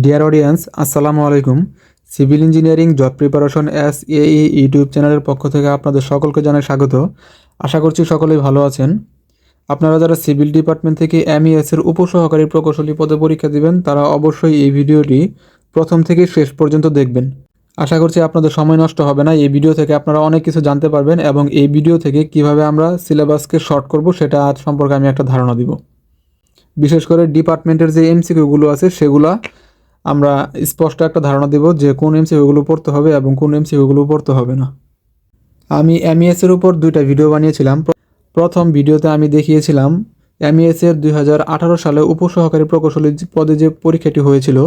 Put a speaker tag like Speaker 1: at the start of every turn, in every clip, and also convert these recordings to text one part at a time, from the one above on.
Speaker 1: Deer audience আসসালামু আলাইকুম। Civil engineering job preparation S A YouTube চ্যানেলের পক্ষ থেকে আপনাদের সকলকে জানাই স্বাগত। আশা করছি সকলেই ভালো আছেন। আপনারা যারা সিভিল ডিপার্টমেন্ট থেকে এমইএস এর উপসহকারী প্রকৌশলী পদে পরীক্ষা দিবেন, তারা অবশ্যই এই ভিডিওটি প্রথম থেকে শেষ পর্যন্ত দেখবেন। আশা করছি আপনাদের সময় নষ্ট হবে না। এই ভিডিও থেকে আপনারা অনেক কিছু জানতে পারবেন এবং এই ভিডিও থেকে কীভাবে আমরা সিলেবাসকে শর্ট করব, সেটা আজ সম্পর্কে আমি একটা ধারণা দিব। বিশেষ করে ডিপার্টমেন্টের যে এমসিকিউগুলো আছে, সেগুলা আমরা স্পষ্ট একটা ধারণা দেব যে কোন এমসিকিউগুলো পড়তে হবে এবং কোন এমসিকিউগুলো পড়তে হবে না। আমি এমইএস এর উপর দুইটা ভিডিও বানিয়েছিলাম। প্রথম ভিডিওতে আমি দেখিয়েছিলাম এমইএস এর দুই হাজার আঠারো সালে উপসহকারী প্রকৌশলী পদে যে পরীক্ষাটি হয়েছিল,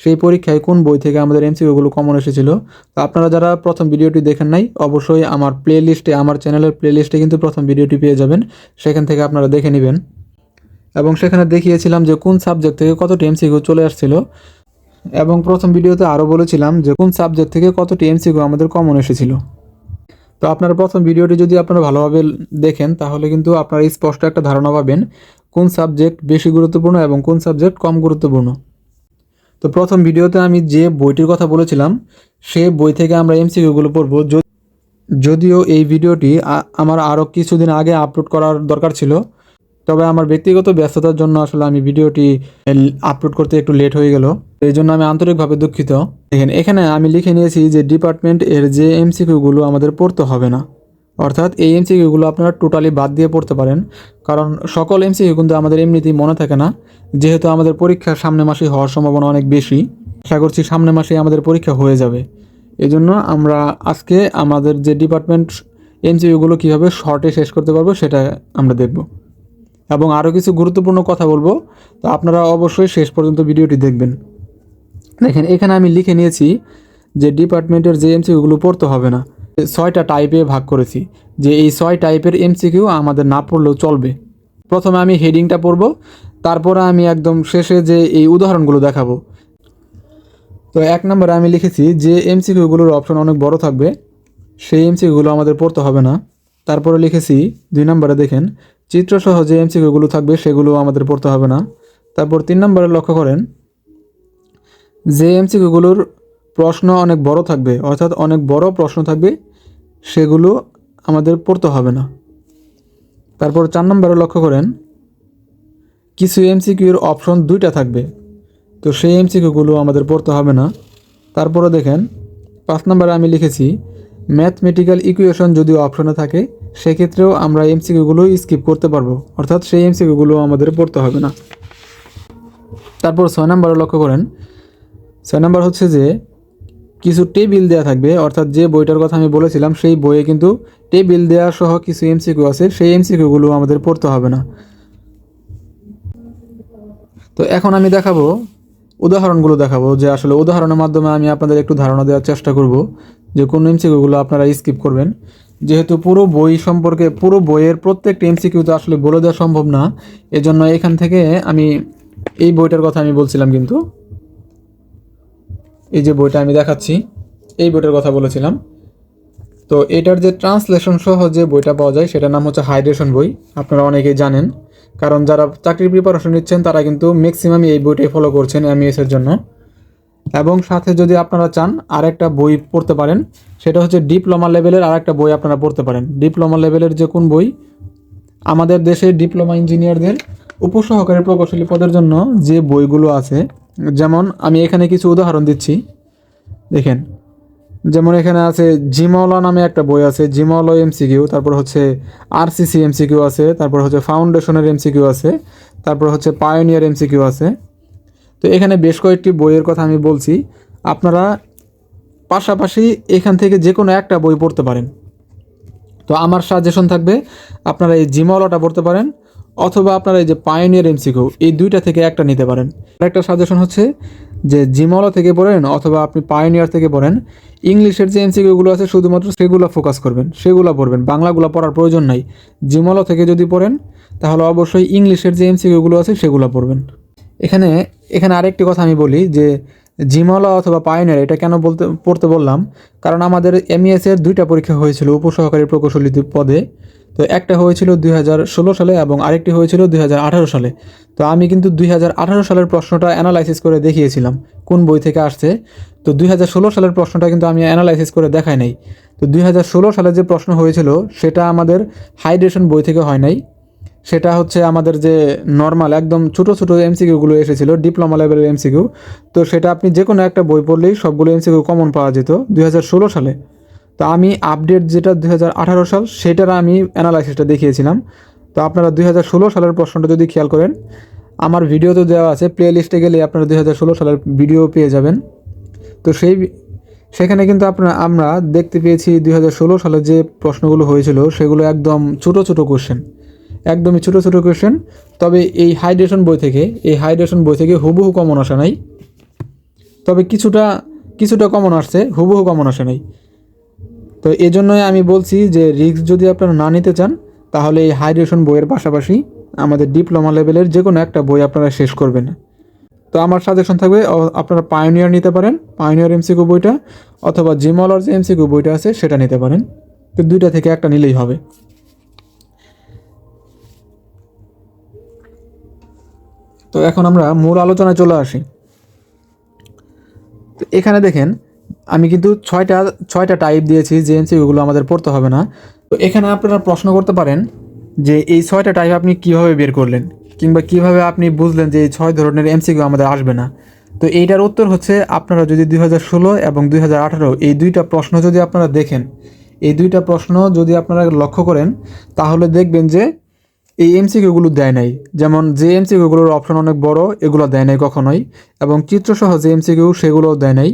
Speaker 1: সেই পরীক্ষায় কোন বই থেকে আমাদের এমসিকিউগুলো কমন এসেছিল, তো আপনারা যারা প্রথম ভিডিওটি দেখেন নাই, অবশ্যই আমার প্লে লিস্টে আমার চ্যানেলের প্লে লিস্টে কিন্তু প্রথম ভিডিওটি পেয়ে যাবেন। সেখান থেকে আপনারা দেখে নেবেন। এবং সেখানে দেখিয়েছিলাম যে কোন সাবজেক্ট থেকে কতটি এমসিকিউ চলে আসছিল এবং প্রথম ভিডিওতে আরও বলেছিলাম যে কোন সাবজেক্ট থেকে কতটি এমসিকিউ আমাদের কমন এসেছিল। তো আপনারা প্রথম ভিডিওটি যদি আপনারা ভালোভাবে দেখেন, তাহলে কিন্তু আপনারা স্পষ্ট একটা ধারণা পাবেন কোন সাবজেক্ট বেশি গুরুত্বপূর্ণ এবং কোন সাবজেক্ট কম গুরুত্বপূর্ণ। তো প্রথম ভিডিওতে আমি যে বইটির কথা বলেছিলাম, সে বই থেকে আমরা এমসিকিউগুলো পড়ব। যদিও এই ভিডিওটি আমার আরও কিছুদিন আগে আপলোড করার দরকার ছিল তবে আমার ব্যক্তিগত ব্যস্ততার জন্য আসলে আমি ভিডিওটি আপলোড করতে একটু লেট হয়ে গেল। এই জন্য আমি আন্তরিকভাবে দুঃখিত। দেখেন, এখানে আমি লিখে নিয়েছি যে ডিপার্টমেন্ট এর যে এমসিকিউগুলো আমাদের পড়তে হবে না। অর্থাৎ এই এমসিকিউগুলো আপনারা টোটালি বাদ দিয়ে পড়তে পারেন। কারণ সকল এমসিকিউ কিন্তু আমাদের এমনিতেই মনে থাকে না। যেহেতু আমাদের পরীক্ষা সামনে মাসে হওয়ার সম্ভাবনা অনেক বেশি। আশা করছি সামনে মাসে আমাদের পরীক্ষা হয়ে যাবে। এজন্য আমরা আজকে আমাদের যে ডিপার্টমেন্ট এমসিকিউগুলো কীভাবে শর্টে শেষ করতে পারব সেটা আমরা দেখব। এবং আরও কিছু গুরুত্বপূর্ণ কথা বলব। তো আপনারা অবশ্যই শেষ পর্যন্ত ভিডিওটি দেখবেন। দেখেন, এখানে আমি লিখে নিয়েছি যে ডিপার্টমেন্টের যে এমসিকিউগুলো পড়তে হবে না। ছয়টা টাইপে ভাগ করেছি। যে এই ছয় টাইপের এমসিকিউ আমাদের না পড়লেও চলবে। প্রথমে আমি হেডিংটা পড়ব, তারপরে আমি একদম শেষে যে এই উদাহরণগুলো দেখাবো। তো এক নম্বরে আমি লিখেছি যে এমসিকিউগুলোর অপশন অনেক বড় থাকবে, সেই এমসিকিউগুলো আমাদের পড়তে হবে না। তারপরে লিখেছি, দুই নম্বরে দেখেন চিত্রসহ যে এমসিকিউগুলো থাকবে সেগুলো আমাদের পড়তে হবে না। তারপর তিন নম্বরে লক্ষ্য করেন, যে এমসিকিউগুলোর প্রশ্ন অনেক বড় থাকবে, অর্থাৎ অনেক বড় প্রশ্ন থাকবে, সেগুলো আমাদের পড়তে হবে না। তারপর চার নম্বরে লক্ষ্য করেন, কিছু এমসিকিউর অপশন দুইটা থাকবে, তো সেই এমসিকিউগুলো আমাদের পড়তে হবে না। তারপরে দেখেন, পাঁচ নম্বরে আমি লিখেছি, ম্যাথমেটিক্যাল ইকুয়েশন যদি অপশনে থাকে সেক্ষেত্রেও আমরা এমসিকিউগুলো স্কিপ করতে পারব। অর্থাৎ সেই এমসিকিউগুলো আমাদের পড়তে হবে না। তারপর ছয় নম্বরে লক্ষ্য করেন। ছয় নম্বর হচ্ছে যে, কিছু টেবিল দেওয়া থাকবে, অর্থাৎ যে বইটার কথা আমি বলেছিলাম, সেই বইয়ে কিন্তু টেবিল দেওয়া সহ কিছু এমসিকিউ আছে, সেই এমসিকিউগুলো আমাদের পড়তে হবে না। তো এখন আমি দেখাবো, উদাহরণগুলো দেখাবো, যে আসলে উদাহরণের মাধ্যমে আমি আপনাদের একটু ধারণা দেওয়ার চেষ্টা করব, যে কোন এমসিকিউগুলো আপনারা স্কিপ করবেন। যেহেতু পুরো বই সম্পর্কে, পুরো বইয়ের প্রত্যেকটা এমসিকিউ তো আসলে বলে দেওয়া সম্ভব না, এজন্য এখান থেকে আমি এই বইটার কথা আমি বলছিলাম কিন্তু। এই যে বইটা আমি দেখাচ্ছি, এই বইটার কথা বলেছিলাম। তো এটার যে ট্রান্সলেশন সহ যে বইটা পাওয়া যায়, সেটার নাম হচ্ছে হাইড্রেশন বই। আপনারা অনেকেই জানেন, কারণ যারা চাকরির প্রিপারেশন নিচ্ছেন, তারা কিন্তু ম্যাক্সিমাম এই বইটাই ফলো করছেন এমইএস এর জন্য। এবং সাথে যদি আপনারা চান আরেকটা বই পড়তে পারেন, সেটা হচ্ছে ডিপ্লোমা লেভেলের আরেকটা বই আপনারা পড়তে পারেন। ডিপ্লোমা লেভেলের যে কোন বই, আমাদের দেশে ডিপ্লোমা ইঞ্জিনিয়ারদের উপসহকারী প্রকৌশলী পদের জন্য যে বইগুলো আছে, যেমন আমি এখানে কিছু উদাহরণ দিচ্ছি। দেখেন, যেমন এখানে আছে জিমওয়ালা নামে একটা বই আছে জিমওয়ালা এমসিকিউ, তারপর হচ্ছে আরসিসি এমসিকিউ আছে, তারপর হচ্ছে ফাউন্ডেশনের এমসিকিউ আছে, তারপর হচ্ছে পায়োনিয়ার এমসিকিউ আছে। তো এখানে বেশ কয়েকটি বইয়ের কথা আমি বলছি। আপনারা পাশাপাশি এখান থেকে যে কোনো একটা বই পড়তে পারেন। তো আমার সাজেশন থাকবে, আপনারা এই জিমওয়ালাটা পড়তে পারেন, অথবা আপনারা এই যে পায়োনিয়ার এমসিকিউ এই দুইটা থেকে একটা নিতে পারেন। আরেকটা সাজেশন হচ্ছে যে জিমওয়ালা থেকে পড়েন, অথবা আপনি পায়োনিয়ার থেকে পড়েন ইংলিশের যে এমসিকিউগুলো আছে, শুধুমাত্র সেগুলো ফোকাস করবেন, সেগুলো পড়বেন, বাংলাগুলো পড়ার প্রয়োজন নাই। জিমওয়ালা থেকে যদি পড়েন, তাহলে অবশ্যই ইংলিশের যে এমসিকিউগুলো আছে, সেগুলো পড়বেন। এখানে এখানে আরেকটি কথা আমি বলি যে জিমলা অথবা পায়োনিয়ার এটা কেন বলতে, পড়তে বললাম? কারণ আমাদের এমইএস এর দুইটা পরীক্ষা হয়েছিল উপসহকারী প্রকৌশলী পদে। তো একটা হয়েছিল দুই হাজার ষোলো সালে এবং আরেকটি হয়েছিল দুই হাজার আঠারো সালে। তো আমি কিন্তু দুই হাজার আঠারো সালের প্রশ্নটা অ্যানালাইসিস করে দেখিয়েছিলাম, কোন বই থেকে আসছে। তো দুই হাজার ষোলো সালের প্রশ্নটা কিন্তু আমি অ্যানালাইসিস করে দেখাই নাই। তো দুই হাজার ষোলো সালে যে প্রশ্ন হয়েছিল, সেটা আমাদের হাইড্রেশন বই থেকে হয় নাই। সেটা হচ্ছে আমাদের যে নর্মাল একদম ছোটো ছোটো এমসিকিউগুলো এসেছিল ডিপ্লোমা লেভেলের এমসিকিউ তো সেটা আপনি যে কোনো একটা বই পড়লেই সবগুলো এমসিকিউ কমন পাওয়া যেত, দুই হাজার ষোলো সালে। তো আমি আপডেট যেটা দুই হাজার আঠারো সাল, সেটার আমি অ্যানালাইসিসটা দেখিয়েছিলাম। তো আপনারা দুই হাজার ষোলো সালের প্রশ্নটা যদি খেয়াল করেন, আমার ভিডিও তো দেওয়া আছে প্লে লিস্টে গেলে আপনারা দুই হাজার ষোলো সালের ভিডিও পেয়ে যাবেন। তো সেই সেখানে কিন্তু আপনার, আমরা দেখতে পেয়েছি দুই সালে যে প্রশ্নগুলো হয়েছিল, সেগুলো একদম ছোটো ছোটো কোশ্চেন একদমই ছোটো ছোটো কোশ্চেন তবে এই হাইড্রেশন বই থেকে, এই হাইড্রেশন বই থেকে হুবহু কমন আসে নাই। তবে কিছুটা কিছুটা কমন আসছে, হুবহু কমন আসে নাই। তো এই জন্যই আমি বলছি যে রিস্ক যদি আপনারা না নিতে চান, তাহলে এই হাইড্রেশন বইয়ের পাশাপাশি আমাদের ডিপ্লোমা লেভেলের যে কোনো একটা বই আপনারা শেষ করবেন। তো আমার সাজেশন থাকবে আপনারা পায়োনিয়ার নিতে পারেন পায়োনিয়ার এমসিকিউ বইটা, অথবা জিমলার যে এমসিকিউ বইটা আছে, সেটা নিতে পারেন। তো দুইটা থেকে একটা নিলেই হবে। তো এখন আমরা মূল আলোচনায় চলে আসি। তো এখানে দেখেন, আমি কিন্তু ছয়টা ছয়টা টাইপ দিয়েছি যে এমসিকিউগুলো আমাদের পড়তে হবে না। তো এখানে আপনারা প্রশ্ন করতে পারেন যে এই ছয়টা টাইপ আপনি কীভাবে বের করলেন? কিংবা কীভাবে আপনি বুঝলেন যে এই ছয় ধরনের এমসিকিউ আমাদের আসবে না? তো এইটার উত্তর হচ্ছে আপনারা যদি দুই হাজার ষোলো এবং দুই হাজার আঠারো এই দুইটা প্রশ্ন যদি আপনারা দেখেন, এই দুইটা প্রশ্ন যদি আপনারা লক্ষ্য করেন, তাহলে দেখবেন যে এই এমসিকিউগুলো দেয় নাই। যেমন যে এমসিকিউগুলোর অপশন অনেক বড়, এগুলো দেয় নাই কখনোই। এবং চিত্রসহ যে এমসিকিউ সেগুলোও দেয় নাই।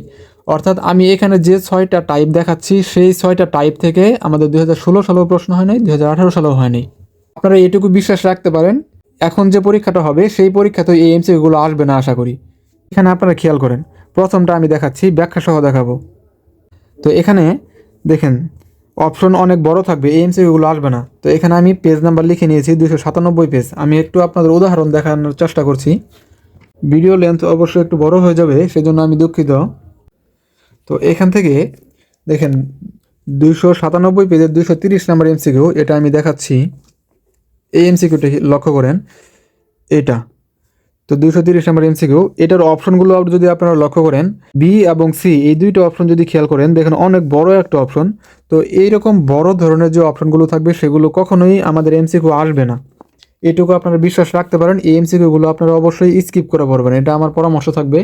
Speaker 1: অর্থাৎ আমি এখানে যে ছয়টা টাইপ দেখাচ্ছি, সেই ছয়টা টাইপ থেকে আমাদের দুই হাজার ষোলো সালেও প্রশ্ন হয় নাই, দুই হাজার আঠারো সালেও হয় নাই। আপনারা এটুকু বিশ্বাস রাখতে পারেন, এখন যে পরীক্ষাটা হবে, সেই পরীক্ষাতে এই এমসিকিউগুলো আসবে না আশা করি। এখানে আপনারা খেয়াল করেন, প্রথমটা আমি দেখাচ্ছি, ব্যাখ্যা সহ দেখাবো। তো এখানে দেখেন অপশন অনেক বড় থাকবে, এই এমসিকিউগুলো আসবে না। তো এখানে আমি পেজ নাম্বার লিখে নিয়েছি দুশো সাতানব্বই পেজ আমি একটু আপনাদের উদাহরণ দেখানোর চেষ্টা করছি। ভিডিও লেন্থ অবশ্যই একটু বড় হয়ে যাবে, সেজন্য আমি দুঃখিত। তো এখান থেকে দেখেন দুশো সাতানব্বই পেজের দুশো তিরিশ নাম্বার এমসিকিউ, এটা আমি দেখাচ্ছি। এই এমসিকিউটা লক্ষ্য করেন, এটা। তো দুইশো তিরিশ নাম্বার এমসিকিউ এটার অপশনগুলো যদি আপনারা লক্ষ্য করেন বি এবং সি এই দুইটা অপশন যদি খেয়াল করেন, দেখেন অনেক বড় একটা অপশন। তো এইরকম বড় ধরনের যে অপশনগুলো থাকবে, সেগুলো কখনোই আমাদের এমসিকিউ আসবে না। এটুকু আপনারা বিশ্বাস রাখতে পারেন, এই এমসিকিউগুলো আপনারা অবশ্যই স্কিপ করে পড়বেন। এটা আমার পরামর্শ থাকবে,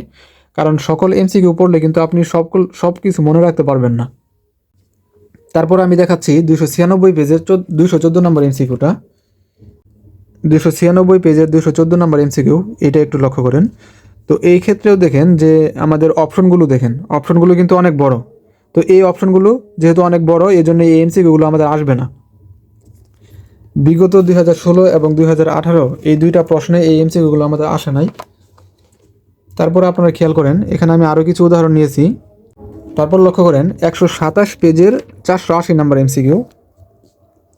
Speaker 1: কারণ সকল এমসিকিউ পড়লে কিন্তু আপনি সকল সব কিছু মনে রাখতে পারবেন না। তারপর আমি দেখাচ্ছি দুশো ছিয়ানব্বই পেজের দুশো চোদ্দ নম্বর এমসিকিউটা দুশো ছিয়ানব্বই পেজের দুশো চোদ্দ নম্বর এমসিকিউ এটা একটু লক্ষ্য করেন। তো এই ক্ষেত্রেও দেখেন যে আমাদের অপশনগুলো দেখেন, অপশনগুলো কিন্তু অনেক বড়। তো এই অপশনগুলো যেহেতু অনেক বড় এই জন্য এই এমসিকিউগুলো আমাদের আসবে না। বিগত দুই হাজার ষোলো এবং দুই হাজার আঠারো এই দুইটা প্রশ্নে এই এমসিকিউগুলো আমাদের আসে নাই। তারপর আপনারা খেয়াল করেন, এখানে আমি আরও কিছু উদাহরণ নিয়েছি। তারপর লক্ষ্য করেন, একশো সাতাশ পেজের চারশো আশি নাম্বার এমসিকিউ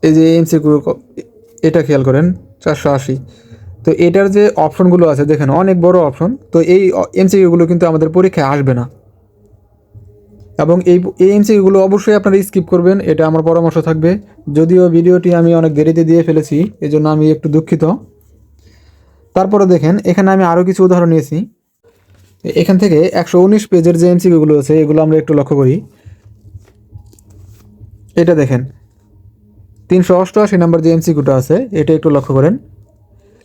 Speaker 1: এই যে এমসিকিউ এটা খেয়াল করেন। চারশো আশি। তো এটার যে অপশনগুলো আছে, দেখেন, অনেক বড় অপশন। তো এই এমসিকিউগুলো কিন্তু আমাদের পরীক্ষায় আসবে না। এবং এই এই এমসিকিউগুলো অবশ্যই আপনারা স্কিপ করবেন, এটা আমার পরামর্শ থাকবে। যদিও ভিডিওটি আমি অনেক দেরিতে দিয়ে ফেলেছি, এজন্য আমি একটু দুঃখিত। তারপরে দেখেন, এখানে আমি আরও কিছু উদাহরণ নিয়েছি। এখান থেকে একশো উনিশ পেজের যে এমসিকিউগুলো আছে, এগুলো আমরা একটু লক্ষ্য করি। এটা দেখেন তিনশো অষ্টআশি নাম্বার যে এমসিকিউটা আছে, এটা একটু লক্ষ্য করেন।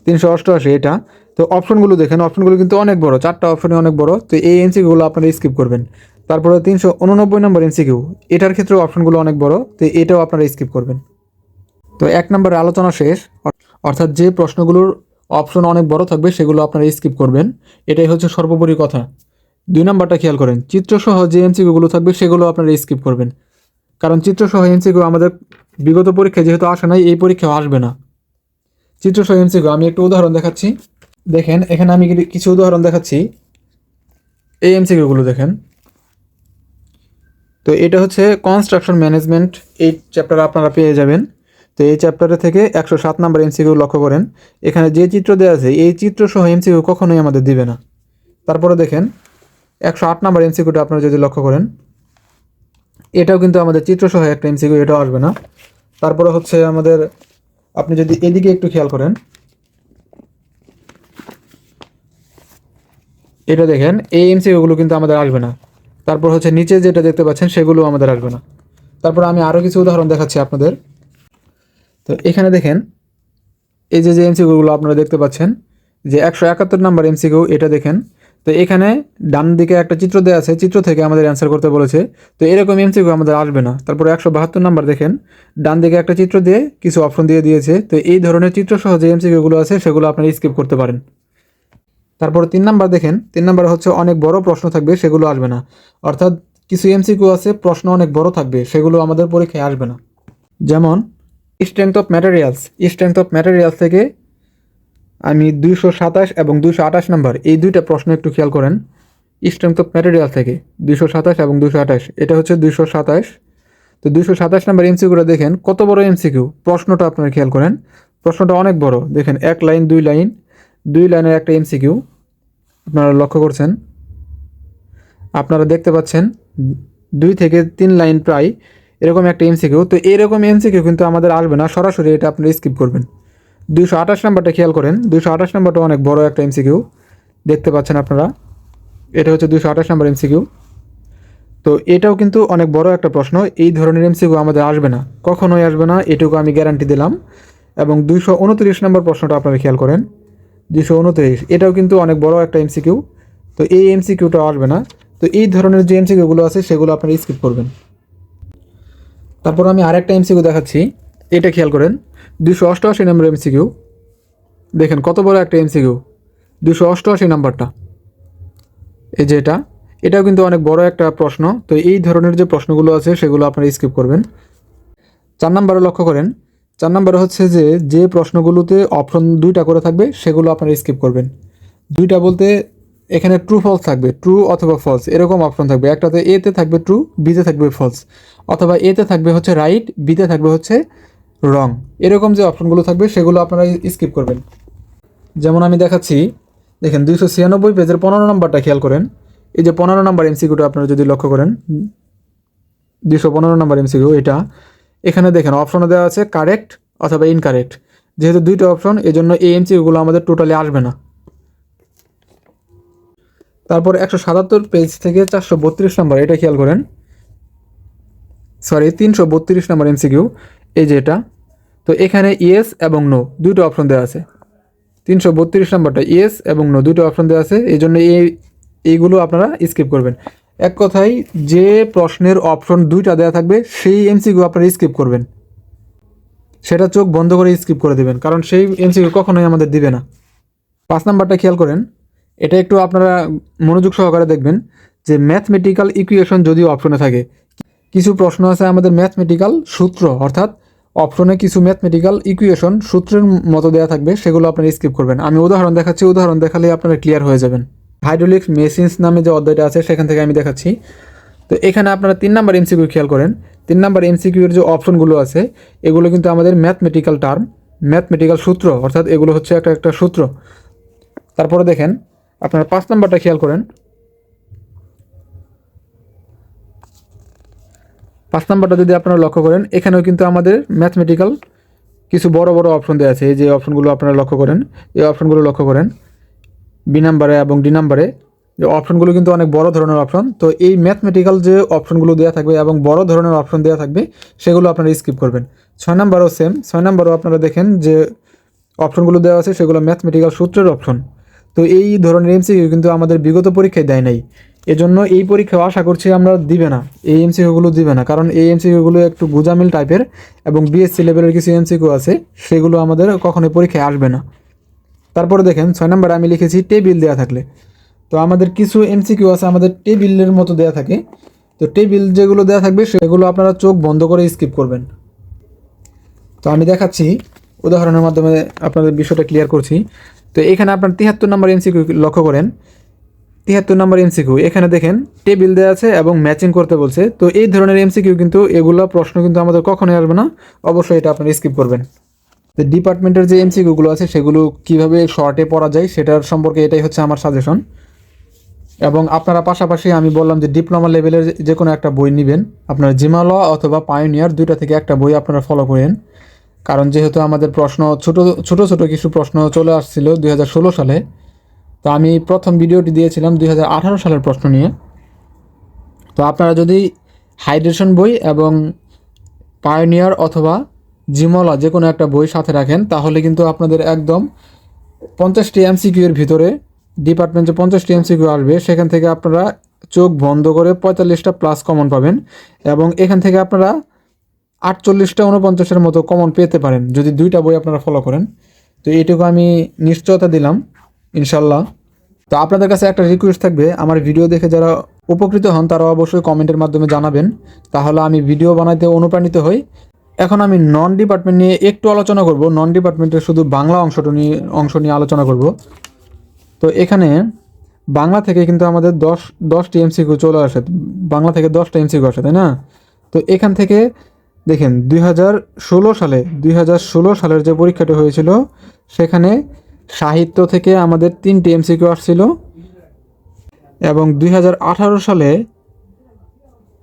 Speaker 1: তিনশো অষ্টআশি, এটা। তো অপশনগুলো দেখেন, অপশনগুলো কিন্তু অনেক বড়, চারটা অপশনে অনেক বড়। তো এই এমসিকিউগুলো আপনারা স্কিপ করবেন। তারপরে তিনশো উননব্বই নম্বর এমসিকিউ, এটার ক্ষেত্রেও অপশনগুলো অনেক বড়, তো এটাও আপনারা স্কিপ করবেন। তো এক নম্বরের আলোচনা শেষ, অর্থাৎ যে প্রশ্নগুলোর অপশন অনেক বড় থাকবে, সেগুলো আপনারা স্কিপ করবেন। এটাই হচ্ছে সর্বোপরি কথা। দুই নাম্বারটা খেয়াল করেন, চিত্রসহ যে এমসিকিউগুলো থাকবে, সেগুলো আপনারা স্কিপ করবেন। কারণ চিত্রসহ এমসিকিউ আমাদের বিগত পরীক্ষায় যেহেতু আসে নাই, এই পরীক্ষাও আসবে না। চিত্রসহ এমসিকিউ, আমি একটু উদাহরণ দেখাচ্ছি। দেখেন, এখানে আমি কিছু উদাহরণ দেখাচ্ছি। এই এমসিকিউগুলো দেখেন। তো এটা হচ্ছে কনস্ট্রাকশন ম্যানেজমেন্ট এই চ্যাপ্টার আপনারা পেয়ে যাবেন। তো এই চ্যাপ্টারে থেকে একশো সাত নম্বর এমসিকিউ লক্ষ্য করেন। এখানে যে চিত্র দেওয়া আছে, এই চিত্র সহ এমসিকিউ কখনোই আমাদের দিবে না। তারপরে দেখেন, একশো আট নম্বর এমসিকিউটা আপনারা যদি লক্ষ্য করেন এটাও কিন্তু আমাদের চিত্র সহ একটা এমসিকিউ এটাও আসবে না। তারপরে হচ্ছে আমাদের, আপনি যদি এদিকে একটু খেয়াল করেন, এটা দেখেন, এই এমসিকিউগুলো কিন্তু আমাদের আসবে না। তারপর হচ্ছে নিচে যেটা দেখতে পাচ্ছেন, সেগুলো আমাদের আসবে না। তারপর আমি আরও কিছু উদাহরণ দেখাচ্ছি আপনাদের। তো এখানে দেখেন, এই যে যে এমসিকিউগুলো আপনারা দেখতে পাচ্ছেন, যে একশো একাত্তর নাম্বার এমসিকিউ এটা দেখেন তো এখানে ডান দিকে একটা চিত্র দেওয়া আছে, চিত্র থেকে আমাদের অ্যান্সার করতে বলেছে। তো এরকম এমসিকিউ আমাদের আসবে না। তারপর একশো বাহাত্তর নাম্বার দেখেন ডান দিকে একটা চিত্র দিয়ে কিছু অপশন দিয়ে দিয়েছে। তো এই ধরনের চিত্র সহ যে এমসিকিউগুলো আছে, সেগুলো আপনারা স্কিপ করতে পারেন। তারপর তিন নাম্বার দেখেন, তিন নাম্বার হচ্ছে অনেক বড় প্রশ্ন থাকবে, সেগুলো আসবে না। অর্থাৎ কিছু এমসিকিউ আছে, প্রশ্ন অনেক বড় থাকবে, সেগুলো আমাদের পরীক্ষায় আসবে না। যেমন strength of materials strength of materials থেকে আমি দুইশো সাতাশ এবং দুইশো আঠাশ নাম্বার, এই দুইটা প্রশ্ন একটু খেয়াল করেন। স্ট্রেংথ অফ ম্যাটেরিয়াল থেকে দুইশো সাতাশ এবং দুইশো আঠাশ, এটা হচ্ছে দুইশো সাতাশ। তো দুইশো সাতাশ নাম্বার এমসিকিউটা দেখেন, কত বড় এমসিকিউ প্রশ্নটা আপনারা খেয়াল করেন। প্রশ্নটা অনেক বড়, দেখেন এক লাইন, দুই লাইন, দুই লাইনের একটা এমসিকিউ আপনারা লক্ষ্য করছেন? আপনারা দেখতে পাচ্ছেন, দুই থেকে তিন লাইন প্রায় এরকম একটা এমসিকিউ তো এরকম এমসিকিউ কিন্তু আমাদের আসবে না, সরাসরি এটা আপনারা স্কিপ করবেন। দুইশো আঠাশ নাম্বারটা খেয়াল করেন। দুইশো আঠাশ নাম্বারটা অনেক বড় একটা এমসিকিউ দেখতে পাচ্ছেন আপনারা। এটা হচ্ছে দুইশো আঠাশ নাম্বার এমসিকিউ তো এটাও কিন্তু অনেক বড় একটা প্রশ্ন। এই ধরনের এমসিকিউ আমাদের আসবে না। কখনোই আসবে না, এটুকু আমি গ্যারান্টি দিলাম। এবং দুইশো উনত্রিশ নম্বর প্রশ্নটা আপনারা খেয়াল করেন। দুইশো উনত্রিশ, এটাও কিন্তু অনেক বড় একটা এমসিকিউ তো এই এমসিকিউটা আসবে না। তো এই ধরনের যে এমসিকিউগুলো আছে, সেগুলো আপনারা স্কিপ করবেন। তারপর আমি আরেকটা এমসিকিউ দেখাচ্ছি। এটা খেয়াল করেন। দুশো অষ্টআশি নম্বর এমসিকিউ দেখেন, কত বড় একটা এমসিকিউ দুশো অষ্টআশি নাম্বারটা। এই যে এটা, এটাও কিন্তু অনেক বড় একটা প্রশ্ন। তো এই ধরনের যে প্রশ্নগুলো আছে, সেগুলো আপনারা স্কিপ করবেন। চার নম্বরে লক্ষ্য করেন। চার নম্বরে হচ্ছে যে যে প্রশ্নগুলোতে অপশন দুইটা করে থাকবে, সেগুলো আপনারা স্কিপ করবেন। দুইটা বলতে এখানে ট্রু ফলস থাকবে। ট্রু অথবা ফলস এরকম অপশন থাকবে। একটাতে এতে থাকবে ট্রু বিতে থাকবে ফলস অথবা এতে থাকবে হচ্ছে রাইট বিতে থাকবে হচ্ছে রং। এরকম যে অপশনগুলো থাকবে, সেগুলো আপনারা স্কিপ করবেন। যেমন আমি দেখাচ্ছি, দেখেন দুইশো ছিয়ানব্বই পেজের পনেরো নম্বরটা খেয়াল করেন। এই যে পনেরো নম্বর এমসিকিউটা আপনারা যদি লক্ষ্য করেন, দুইশো পনেরো নম্বর এমসিকিউ এটা। এখানে দেখেন অপশনে দেওয়া আছে কারেক্ট অথবা ইনকারেক্ট যেহেতু দুইটা অপশন এই জন্য এই এমসিকিউগুলো আমাদের টোটালি আসবে না। তারপর একশো সাতাত্তর পেজ থেকে চারশো বত্রিশ নম্বর, এটা খেয়াল করেন। সরি তিনশো বত্রিশ নম্বর এমসিকিউ এই যে এটা। তো এখানে ইয়েস এবং নো, দুটো অপশন দেওয়া আছে। তিনশো বত্রিশ নম্বরটা ইয়েস এবং নো, দুটো অপশন দেওয়া আছে। এই জন্য এই, এইগুলো আপনারা স্কিপ করবেন। এক কথায় যে প্রশ্নের অপশন দুইটা দেওয়া থাকবে, সেই এমসিকিউ আপনারা স্কিপ করবেন। সেটা চোখ বন্ধ করে স্কিপ করে দেবেন, কারণ সেই এমসিকিউ কখনোই আমাদের দিবে না। পাঁচ নাম্বারটা খেয়াল করেন, এটা একটু আপনারা মনোযোগ সহকারে দেখবেন যে ম্যাথমেটিক্যাল ইকুয়েশন যদিও অপশনে থাকে, কিছু প্রশ্ন আছে আমাদের ম্যাথমেটিক্যাল সূত্র, অর্থাৎ অপশনে কিছু ম্যাথমেটিক্যাল ইকুয়েশন সূত্রের মতো দেওয়া থাকবে, সেগুলো আপনারা স্কিপ করবেন। আমি উদাহরণ দেখাচ্ছি, উদাহরণ দেখালে আপনারা ক্লিয়ার হয়ে যাবেন। হাইড্রোলিক্স মেশিনস নামে যে অধ্যায়টা আছে, সেখান থেকে আমি দেখাচ্ছি। তো এখানে আপনারা তিন নাম্বার এমসিকিউ খেয়াল করেন। তিন নাম্বার এমসিকিউর যে অপশনগুলো আছে, এগুলো কিন্তু আমাদের ম্যাথমেটিক্যাল টার্ম ম্যাথমেটিক্যাল সূত্র, অর্থাৎ এগুলো হচ্ছে একটা একটা সূত্র। তারপরে দেখেন, আপনারা পাঁচ নাম্বারটা খেয়াল করেন। পাঁচ নাম্বারটা যদি আপনারা লক্ষ্য করেন, এখানেও কিন্তু আমাদের ম্যাথমেটিক্যাল কিছু বড় বড় অপশন দেওয়া আছে। এই যে অপশনগুলো আপনারা লক্ষ্য করেন, এই অপশনগুলো লক্ষ্য করেন বি নাম্বারে এবং ডি নাম্বারে। যে অপশনগুলো কিন্তু অনেক বড় ধরনের অপশন তো এই ম্যাথমেটিক্যাল যে অপশনগুলো দেওয়া থাকবে এবং বড় ধরনের অপশন দেওয়া থাকবে, সেগুলো আপনারা স্কিপ করবেন। ছয় নাম্বারও সেম ছয় নাম্বারও আপনারা দেখেন যে অপশনগুলো দেওয়া আছে, সেগুলো ম্যাথমেটিক্যাল সূত্রের অপশন তো এই ধরনের এমসিকিউ কিন্তু আমাদের বিগত পরীক্ষায় দেয় নাই। এজন্য এই পরীক্ষা আশা করছি আমরা দিবে না, এই এমসিকিউগুলো দিবে না। কারণ এই এমসিকিউগুলো একটু গুজামিল টাইপের এবং বিএসসি লেভেলের কিছু এমসিকিউ আছে, সেগুলো আমাদের কখনোই পরীক্ষায় আসবে না। তারপরে দেখেন, ছয় নম্বরে আমি লিখেছি টেবিল দেওয়া থাকলে। তো আমাদের কিছু এমসিকিউ আছে আমাদের টেবিলের মতো দেওয়া থাকে। তো টেবিল যেগুলো দেওয়া থাকবে, সেগুলো আপনারা চোখ বন্ধ করে স্কিপ করবেন। তো আমি দেখাচ্ছি, উদাহরণের মাধ্যমে আপনাদের বিষয়টা ক্লিয়ার করছি। তো এখানে আপনার তিয়াত্তর নম্বর এমসিকিউ লক্ষ্য করেন। তিয়াত্তর নম্বর এমসিকিউ এখানে দেখেন টেবিল দেওয়া আছে এবং ম্যাচিং করতে বলছে। তো এই ধরনের এমসিকিউ কিন্তু এগুলো প্রশ্ন কিন্তু আমাদের কখনোই আসবে না। অবশ্যই এটা আপনারা স্কিপ করবেন। তো ডিপার্টমেন্টের যে এমসিকিউগুলো আছে, সেগুলো কীভাবে শর্টে পড়া যায়, সেটার সম্পর্কে এটাই হচ্ছে আমার সাজেশন এবং আপনারা পাশাপাশি আমি বললাম যে ডিপ্লোমা লেভেলের যে কোনো একটা বই নেবেন। আপনার জিমালয়া অথবা পায়োনিয়ার দুইটা থেকে একটা বই আপনারা ফলো করেন। কারণ যেহেতু আমাদের প্রশ্ন ছোট ছোট ছোট কিছু প্রশ্ন চলে আসছিল দুই হাজার ষোলো সালে তো আমি প্রথম ভিডিওটি দিয়েছিলাম দুই হাজার আঠারো সালের প্রশ্ন নিয়ে। তো আপনারা যদি হাইড্রেশন বই এবং পায়োনিয়ার অথবা জিমলা যে কোনো একটা বই সাথে রাখেন, তাহলে কিন্তু আপনাদের একদম পঞ্চাশটি এমসিকিউ এর ভিতরে, ডিপার্টমেন্টে পঞ্চাশটি এমসিকিউ আসবে। সেখান থেকে আপনারা চোখ বন্ধ করে পঁয়তাল্লিশটা প্লাস কমন পাবেন এবং এখান থেকে আপনারা আটচল্লিশটা উনপঞ্চাশের মতো কমন পেতে পারেন, যদি দুইটা বই আপনারা ফলো করেন। তো এইটুকু আমি নিশ্চয়তা দিলাম। ইনশাল্লাহ। তো আপনাদের কাছে একটা রিকোয়েস্ট থাকবে, আমার ভিডিও দেখে যারা উপকৃত হন, তারা অবশ্যই কমেন্টের মাধ্যমে জানাবেন। তাহলে আমি ভিডিও বানাইতে অনুপ্রাণিত হই। এখন আমি নন ডিপার্টমেন্ট নিয়ে একটু আলোচনা করব। নন ডিপার্টমেন্টের শুধু বাংলা অংশটা নিয়ে, অংশ নিয়ে আলোচনা করব। তো এখানে বাংলা থেকে কিন্তু আমাদের দশ, দশটি এমসিকিউ চলে আসে। বাংলা থেকে দশটা এমসিকিউ আসে, তাই না? তো এখান থেকে দেখেন, দুই হাজার ষোলো সালে, দুই হাজার ষোলো সালের যে পরীক্ষাটি হয়েছিল, সেখানে সাহিত্য থেকে আমাদের তিনটি এমসিকিউ আসছিল এবং দুই হাজার আঠারো সালে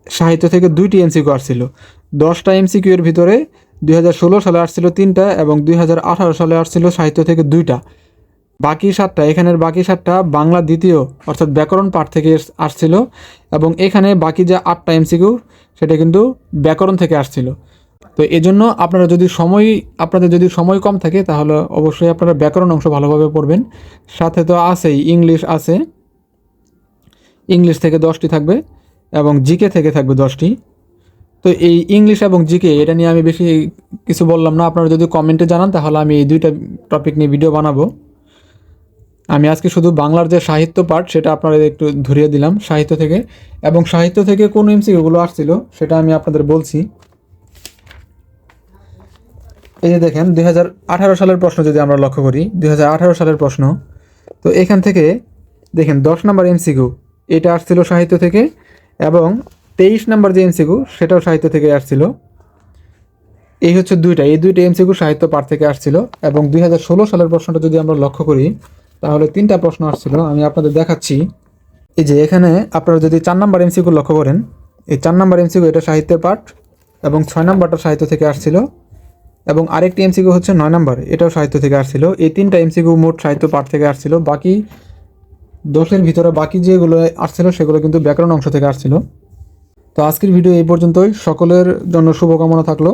Speaker 1: সাহিত্য থেকে দুইটি এমসিকিউ আসছিল। দশটা এমসিকিউ এর ভিতরে দুই হাজার ষোলো সালে আসছিল তিনটা এবং দুই হাজার আঠারো সালে আসছিল সাহিত্য থেকে দুইটা। বাকি সাতটা, এখানের বাকি সাতটা বাংলা দ্বিতীয় অর্থাৎ ব্যাকরণ পাঠ থেকে আসছিল এবং এখানে বাকি যে আটটা এমসিকিউ সেটা কিন্তু ব্যাকরণ থেকে আসছিল। তো এজন্য আপনারা যদি সময়, আপনাদের যদি সময় কম থাকে, তাহলে অবশ্যই আপনারা ব্যাকরণ অংশ ভালোভাবে পড়বেন। সাথে তো আছেই, ইংলিশ আছে। ইংলিশ থেকে দশটি থাকবে এবং জিকে থেকে থাকবে দশটি। তো এই ইংলিশ এবং জিকে, এটা নিয়ে আমি বেশি কিছু বললাম না। আপনারা যদি কমেন্টে জানান, তাহলে আমি এই দুইটা টপিক নিয়ে ভিডিও বানাবো। আমি আজকে শুধু বাংলার যে সাহিত্য পাঠ সেটা আপনাদের একটু ধরিয়ে দিলাম সাহিত্য থেকে। এবং সাহিত্য থেকে কোন এমসিকিউগুলো আসছিল, সেটা আমি আপনাদের বলছি। এই যে দেখেন, দুই হাজার আঠারো সালের প্রশ্ন যদি আমরা লক্ষ্য করি, দুই হাজার আঠারো সালের প্রশ্ন। তো এখান থেকে দেখেন, দশ নম্বর এমসিকিউ, এটা আসছিল সাহিত্য থেকে, এবং তেইশ নম্বর যে এমসিকিউ, সেটাও সাহিত্য থেকে আসছিল। এই হচ্ছে দুইটা, এই দুইটা এমসিকিউ সাহিত্য পাঠ থেকে আসছিল, এবং দুই হাজার ষোলো সালের প্রশ্নটা যদি আমরা লক্ষ্য করি, তাহলে তিনটা প্রশ্ন আসছিল, আমি আপনাদের দেখাচ্ছি। এই যে এখানে আপনারা যদি চার নাম্বার এমসিকিউ লক্ষ্য করেন, এই চার নাম্বার এমসিকিউ এটা সাহিত্যের পাঠ, এবং ছয় নম্বরটা সাহিত্য থেকে আসছিল। এবং আরেকটি এমসিকিউ হচ্ছে নয় নম্বর, এটাও সাহিত্য থেকে আসছিল। এই তিনটা এমসিকিউ মোট সাহিত্য পাঠ থেকে আসছিল। বাকি দশের ভিতরে বাকি যেগুলো আসছিল, সেগুলো কিন্তু ব্যাকরণ অংশ থেকে আসছিল। তো আজকের ভিডিও এই পর্যন্তই। সকলের জন্য শুভকামনা থাকল।